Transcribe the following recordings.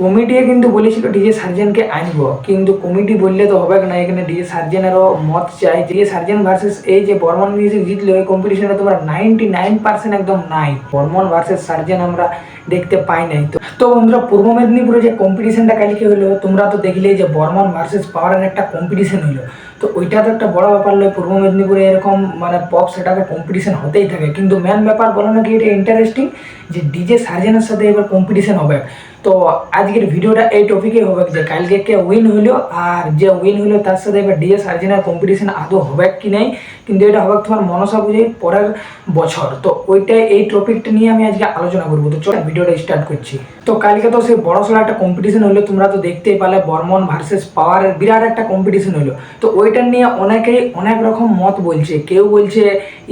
কমিটিয়ে কিন্তু বলেছিল ডিজে সার্জেনকে আনব। কিন্তু কমিটি বললে তো হবে না, এখানে ডিজে সার্জেনেরও মত চাই। ডিজে সার্জেন ভার্সেস এই যে বর্মন মিউজিক জিতলো এই কম্পিটিশনে তোমরা নাইনটি নাইন পার্সেন্ট একদম নাই। বর্মন ভার্সেস সার্জেন আমরা দেখতে পাই নাই। তো তো বন্ধুরা, পূর্ব মেদিনীপুরে যে কম্পিটিশনটা কালকে হলো, তোমরা তো দেখলেই যে বর্মন ভার্সেস পাওয়ারের একটা কম্পিটিশন হলো। তো ওইটা তো একটা বড় ব্যাপার নয়, পূর্ব মেদিনীপুরে এরকম মানে পপ সেটাকে কম্পিটিশন হতেই থাকে। কিন্তু মেন ব্যাপার বলো না কি, এটা ইন্টারেস্টিং যে ডিজে সার্জেনের সাথে এবার কম্পিটিশন হবে। তো আজকের ভিডিওটা এই টপিকে হবে যে কালকে কে উইন হলো আর যে উইন হলো তার সাথে এবার ডিজে সার্জেনের কম্পিটিশন আদৌ হবে কি নাই, কিন্তু এটা হবে তোমার মনসা বুঝেই পরের বছর। তো ওইটাই এই টপিকটা নিয়ে আমি আজকে আলোচনা করব। তো চলো ভিডিওটা স্টার্ট করছি। তো কালকে তো সেই বড় সড়ো একটা কম্পিটিশন হলো, তোমরা তো দেখতেই পালে বর্মন ভার্সেস পাওয়ারের বিরাট একটা কম্পিটিশন হলো। তো ওইটা নিয়ে অনেকেই অনেক রকম মত বলছে। কেউ বলছে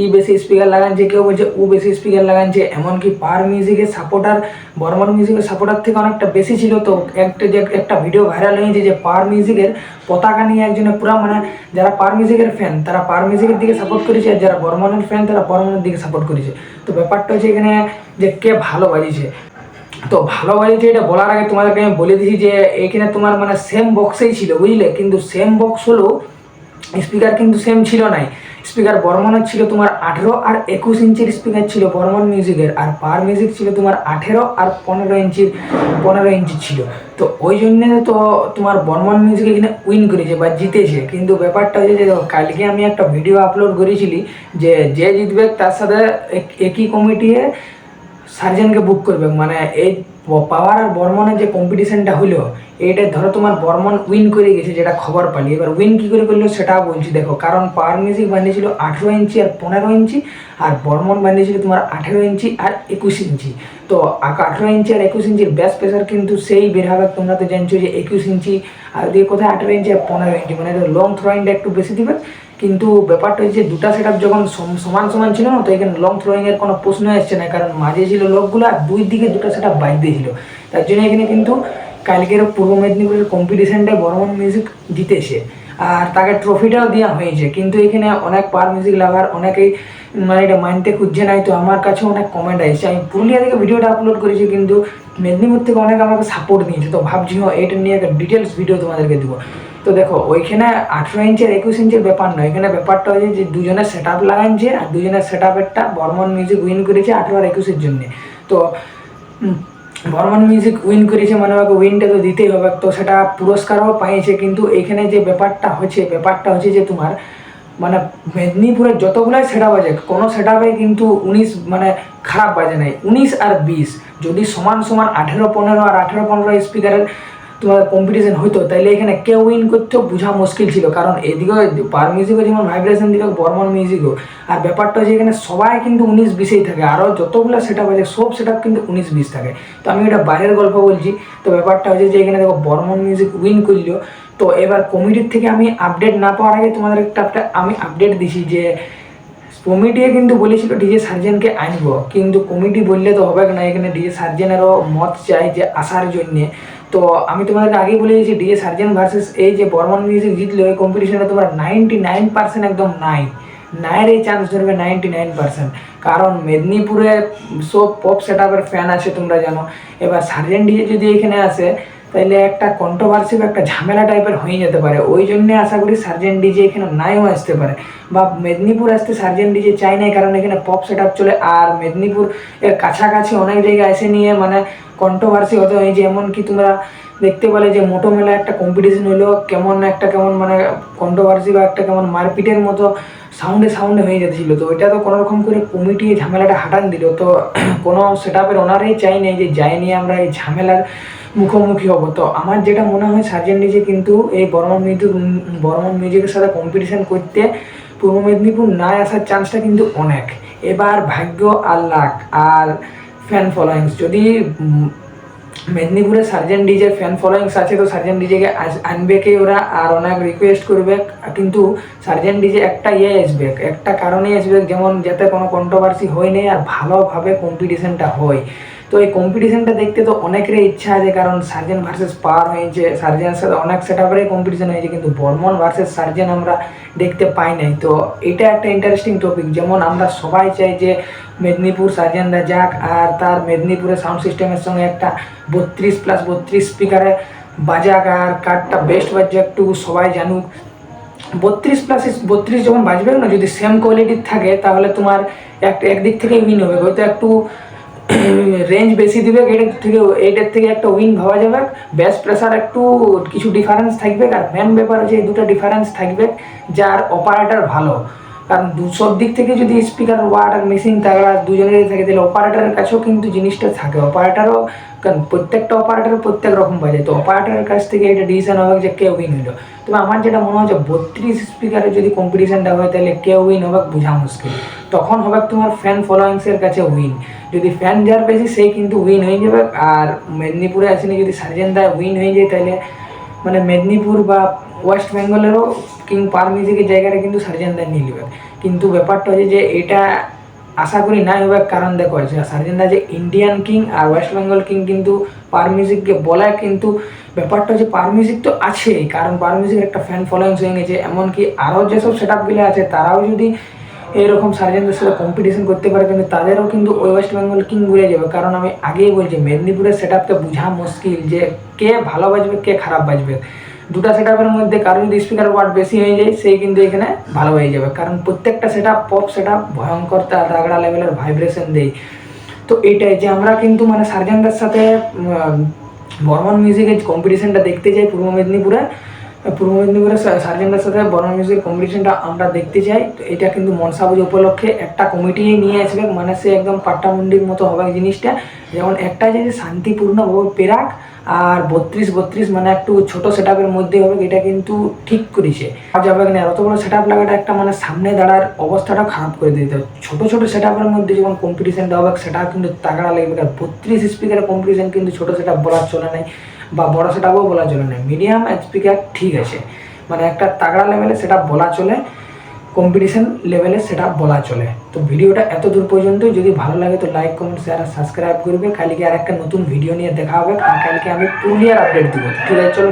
ই বেশি স্পিকার লাগাচ্ছে, কেউ বলছে ও বেশি স্পিকার লাগাচ্ছে, এমনকি পাওয়ার মিউজিকের সাপোর্টার বর্মন মিউজিকের সাপোর্টার থেকে অনেকটা বেশি ছিল তো একটা যে একটা ভিডিও ভাইরাল হয়েছে যে পার মিউজিকের পতাকা নিয়ে একজনে পুরো মানে যারা পার মিউজিকের ফ্যান তারা পার মিউজিকের দিকে সাপোর্ট করেছে আর যারা বর্মনের ফ্যান তারা বর্মনের দিকে সাপোর্ট করেছে। তো ব্যাপারটা হচ্ছে এখানে যে কে ভালো বাজিয়েছে। তো ভালো বাজিয়েছে এটা বলার আগে তোমাদেরকে আমি বলে দিছি যে এখানে তোমার মানে সেম বক্সেই ছিল, বুঝলে? কিন্তু সেম বক্স হলেও স্পিকার কিন্তু সেম ছিল নাই। স্পিকার বর্মনের ছিল তোমার আঠেরো আর একুশ ইঞ্চির স্পিকার ছিল বর্মন মিউজিকের, আর পার মিউজিক ছিল তোমার আঠেরো আর পনেরো ইঞ্চির, পনেরো ইঞ্চি ছিল। তো ওই জন্যে তো তোমার বর্মন মিউজিক এখানে উইন করেছে বা জিতেছে। কিন্তু ব্যাপারটা হচ্ছে যে কালকে আমি একটা ভিডিও আপলোড করেছিলি যে যে জিতবে তার সাথে এক- একই কমিটিয়ে সার্জেনকে বুক করবে। মানে এই পাওয়ার আর বর্মনের যে কম্পিটিশনটা হলো এটা ধরো তোমার বর্মন উইন করে গেছে যেটা খবর পালি। এবার উইন কী করে করল সেটাও বলছি, দেখো, কারণ পাওয়ার মিউজিক বানিয়েছিল আঠেরো ইঞ্চি আর পনেরো ইঞ্চি, আর বর্মন বানিয়েছিল তোমার আঠেরো ইঞ্চি আর একুশ ইঞ্চি। তো আঠেরো ইঞ্চি আর একুশ ইঞ্চির ব্যাস প্রেশার কিন্তু সেই বের হবে, তোমরা তো জানছো যে একুশ ইঞ্চি, আর দিয়ে কোথায় আঠেরো ইঞ্চি আর পনেরো ইঞ্চি মানে লং থ্রোয়িংটা একটু বেশি দিবে। কিন্তু ব্যাপারটা হচ্ছে দুটা সেট যখন সমান সমান ছিল না, তো এখানে লং থ্রোয়িং এর কোনো প্রশ্ন আসছে না, কারণ মাঝে ছিল লোকগুলো আর দুই দিকে দুটো সেট বাইক দিয়েছিল তার জন্য এখানে কিন্তু কালকের পূর্ব মেদিনীপুরের কম্পিটিশনটায় বর্মন মিউজিক জিতেছে। আর তাকে ট্রফিটাও দেওয়া হয়েছে। কিন্তু এখানে অনেক পার মিউজিক লাভার অনেকেই মানে এটা মানতে খুঁজছে নাই তো আমার কাছে অনেক কমেন্ট আসছে। আমি পুরুলিয়া থেকে ভিডিওটা আপলোড করেছি কিন্তু মেদিনীপুর থেকে অনেক আমাকে সাপোর্ট দিয়েছে। তো ভাবছি হ্যাঁ, এটা নিয়ে একটা ডিটেলস ভিডিও তোমাদেরকে দেবো। তো দেখো ওইখানে আঠেরো ইঞ্চের একুশ ইঞ্চের ব্যাপার নয়। এখানে ব্যাপারটা হচ্ছে যে দুজনের সেট আপ লাগাচ্ছে আর দুজনের সেট আপেরটা বর্মন মিউজিক উইন করেছে আঠেরো আর একুশের জন্যে। তো বর্মন মিউজিক উইন করেছে মানে ওকে উইনটা তো দিতেই হবে। তো সেটা পুরস্কারও পাইছে, কিন্তু এখানে যে ব্যাপারটা হচ্ছে ব্যাপারটা হচ্ছে যে তোমার মানে মেদিনীপুরের যতগুলাই সেটা বাজে, কোনো সেটাপে কিন্তু উনিশ মানে খারাপ বাজে নাই। উনিশ আর বিশ, যদি সমান সমান আঠেরো, পনেরো আর আঠেরো, পনেরো স্পিকারের তোমার কম্পিটিশন হতো তাহলে এখানে কে উইন করতেও বোঝা মুশকিল ছিল। কারণ এদিকে পার মিউজিকও যেমন ভাইব্রেশন দিবে বর্মন মিউজিকও আর ব্যাপারটা হচ্ছে এখানে সবাই কিন্তু উনিশ বিশেই থাকে। আরও যতগুলো সেট আপ আছে, সব সেট আপ কিন্তু উনিশ বিশ থাকে। তো আমি এটা বাইরের গল্প বলছি। তো ব্যাপারটা হচ্ছে যে এখানে দেখো, বর্মন মিউজিক উইন করল। তো এবার কমিটির থেকে আমি আপডেট না পাওয়ার আগে তোমাদের একটা আমি আপডেট দিছি যে কমিটিয়ে কিন্তু বলেছিল ডিজে সার্জেনকে আনব। কিন্তু কমিটি বললে তো হবে না, এখানে ডিজে সার্জেনেরও মত চাই যে আসার জন্যে। তো আমি তোমাদেরকে আগেই বলে দিয়েছি ডিজে সার্জেন ভার্সেস এই যে বর্মন মিউজিক জিতলো, এই কম্পিটিশনে তোমরা নাইনটি নাইন পার্সেন্ট একদম নাই। নাইয়ের এই চান্স ধরবে নাইনটি নাইন পার্সেন্ট কারণ মেদিনীপুরে সব পপ সেট আপের ফ্যান আছে তোমরা জানো। এবার সার্জেন ডিজে যদি এখানে আসে তাহলে একটা কন্ট্রোভার্সি বা একটা ঝামেলা টাইপের হয়ে যেতে পারে। ওই জন্যে আশা করি সার্জেন ডিজে এখানে নাইও আসতে পারে। বা মেদিনীপুর আসতে সার্জেন ডিজে চাই নাই, কারণ এখানে পপ সেট চলে। আর মেদিনীপুর এর কাছাকাছি অনেক জায়গায় এসে নিয়ে মানে কন্ট্রোভার্সি হতে হয়েছে এমনকি তোমরা দেখতে পেলে যে মোটো মেলা একটা কম্পিটিশন হলো, কেমন একটা কেমন মানে কন্ট্রোভার্সি বা একটা কেমন মারপিটের মতো সাউন্ডে সাউন্ডে হয়ে যেতেছিল তো ওইটা তো কোনো রকম করে কমিটি ঝামেলাটা হাঁটান দিল। তো কোনো সেট আপের ওনারাই চাই নাই যে যাই নিয়ে আমরা এই ঝামেলার মুখোমুখি হব। তো আমার যেটা মনে হয় সার্জেন নিজে কিন্তু এই বর্মন মিউজিক, বর্মন মিউজিকের সাথে কম্পিটিশন করতে পূর্ব মেদিনীপুর না আসার চান্সটা কিন্তু অনেক। এবার ভাগ্য আর লাক আর ফ্যান ফলোয়িংস যদি মেদিনীপুরে সার্জেন ডিজের ফ্যান ফলোয়িংস আছে, তো সার্জেন ডিজেকে আনবে কে ওরা? আর অনেক রিকোয়েস্ট করবে, কিন্তু সার্জেন ডিজে একটা ইয়ে আসবে, একটা কারণে আসবে, যেমন যাতে কোনো কন্ট্রোভার্সি হয় নেই আর ভালোভাবে কম্পিটিশনটা হয়। তো এই কম্পিটিশনটা দেখতে তো অনেকেরই ইচ্ছা আছে, কারণ সার্জেন ভার্সেস পাওয়ার হয়েছে। সার্জেনের সাথে অনেক সেট আপেরই কম্পিটিশন হয়েছে, কিন্তু বর্মন ভার্সেস সার্জেন আমরা দেখতে পাই নাই। তো এটা একটা ইন্টারেস্টিং টপিক যেমন আমরা সবাই চাই যে মেদিনীপুর সার্জেন রাজাক আর তার মেদিনীপুরের সাউন্ড সিস্টেমের সঙ্গে একটা বত্রিশ প্লাস বত্রিশ স্পিকারে বাজাক, আর কার্ডটা বেস্ট বাজছে একটু, সবাই জানুক। বত্রিশ প্লাস বত্রিশ যখন বাজবে না, যদি সেম কোয়ালিটির থাকে, তাহলে তোমার এক, একদিক থেকে উইন হবে। হয়তো একটু রেঞ্জ বেশি দিবে এটার থেকে এইটার থেকে একটা উইন ভাবা যাবে। ব্যাস প্রেসার একটু, কিছু ডিফারেন্স থাকবে। আর মেন ব্যাপার হচ্ছে এই দুটো ডিফারেন্স থাকবে, যার অপারেটর ভালো। কারণ দু- সব দিক থেকে যদি স্পিকার ওয়াট আর মেশিন তাগড়া দুজনেরই থাকে, তাহলে অপারেটরের কাছেও কিন্তু জিনিসটা থাকে। অপারেটরও কারণ প্রত্যেকটা অপারেটর প্রত্যেক রকম বাজে তো অপারেটরের কাছ থেকে এটা ডিসিশন হবে যে কে উইন হলো। তবে আমার যেটা মনে হচ্ছে বত্রিশ স্পিকারে যদি কম্পিটিশানটা হয়, তাহলে কে উইন হবে বোঝা মুশকিল। তখন হবে তোমার ফ্যান ফলোয়িংসের কাছে উইন যদি ফ্যান যার বেশি সেই কিন্তু উইন হয়ে যাবে। আর মেদিনীপুরে আসেনি, যদি সার্জেন দা উইন হয়ে যায়, তাহলে মানে মেদিনীপুর বা ওয়েস্ট বেঙ্গলেরও কিং পার মিউজিকের জায়গাটা কিন্তু সার্জেন দা নিয়ে নেবে। কিন্তু ব্যাপারটা হচ্ছে যে, এটা আশা করি নাই হবে কারণ দেখো, যে সার্জেন দা যে ইন্ডিয়ান কিং আর ওয়েস্ট বেঙ্গল কিং কিন্তু পার মিউজিককে বলে, কিন্তু ব্যাপারটা হচ্ছে পার মিউজিক তো আছেই। কারণ পার মিউজিকের একটা ফ্যান ফলোয়িংস হয়ে গেছে। এমনকি আরও যেসব সেট আপগুলো আছে, তারাও যদি এরকম সার্জেনদের সাথে কম্পিটিশন করতে পারে কিন্তু তাদেরও কিন্তু ওয়েস্ট বেঙ্গল কিং ঘুরে যাবে। কারণ আমি আগেই বলছি, মেদিনীপুরের সেট আপকে বোঝা মুশকিল যে কে ভালো বাজবে, কে খারাপ বাজবে। দুটা সেট আপের মধ্যে কারও যদি স্পিকার ওয়াট বেশি হয়ে যায়, সেই কিন্তু এখানে ভালো হয়ে যাবে। কারণ প্রত্যেকটা set up pop set up ভয়ঙ্কর তার রাগড়া লেভেলের ভাইব্রেশন দেয়। তো এটাই যে আমরা কিন্তু মানে সার্জেনদের সাথে বর্মন মিউজিকের কম্পিটিশনটা দেখতে যাই পূর্ব মেদিনীপুরে। পূর্ব মেদিনীপুরে সার্জেনদের সাথে বর্মন মিউজিক কম্পিটিশনটা আমরা দেখতে চাই। তো এটা কিন্তু মনসা পুজো উপলক্ষে একটা কমিটি নিয়ে আসবে। মানে সে একদম পাট্টামুন্ডির মতো হবে জিনিসটা। যেমন একটা যে শান্তিপূর্ণভাবে পেরাক আর বত্রিশ বত্রিশ মানে একটু ছোট সেট আপের মধ্যে হবে, এটা কিন্তু ঠিক করেছে। আর যাবে না এত বড় সেট আপ লাগাটা একটা মানে সামনে দাঁড়ার অবস্থাটা খারাপ করে দিতে হবে। ছোট ছোট সেট আপের মধ্যে যখন কম্পিটিশনটা হবে সেটা কিন্তু তাগড়া লাগবে। আর বত্রিশ স্পিকারের কম্পিটিশন কিন্তু ছোট সেট আপ বলার চলে নাই। বা বড় সেট আপও বলা চলে না। মিডিয়াম স্পিকার ঠিক আছে মানে একটা তাগড়া লেভেলে সেটা বলা চলে কম্পিটিশন লেভেলে সেটা বলা চলে। তো ভিডিওটা এত দূর পর্যন্ত যদি ভালো লাগে তো লাইক কমেন্ট শেয়ার আর সাবস্ক্রাইব করবে। কালকে আর একটা নতুন ভিডিও নিয়ে দেখা হবে। কালকে আমি পুরুলিয়ার আপডেট দেবো। ঠিক আছে, চলো।